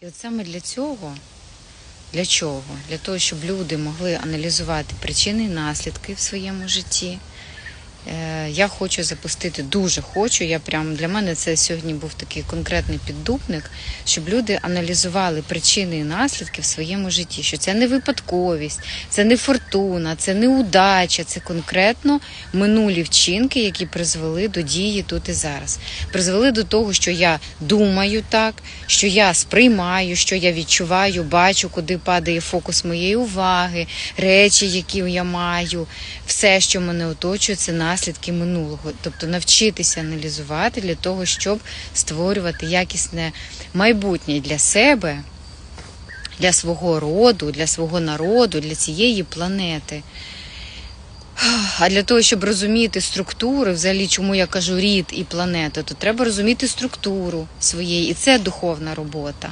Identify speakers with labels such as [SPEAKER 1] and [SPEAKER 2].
[SPEAKER 1] І от саме для цього, для чого? Для того, щоб люди могли аналізувати причини і наслідки в своєму житті. Е, Я хочу запустити, дуже хочу. Я прям для мене це сьогодні був такий конкретний піддупник, щоб люди аналізували причини і наслідки в своєму житті. Що це не випадковість, це не фортуна, це не удача, це конкретно минулі вчинки, які призвели до дії тут і зараз. Призвели до того, що я думаю так, що я сприймаю, що я відчуваю, бачу, куди падає фокус моєї уваги, речі, які я маю, все, що мене оточує, це наслідки минулого. Тобто навчитися аналізувати для того, щоб створювати якісне майбутнє для себе, для свого роду, для свого народу, для цієї планети. А для того, щоб розуміти структури, взагалі, чому я кажу рід і планета, то треба розуміти структуру своєї, і це духовна робота.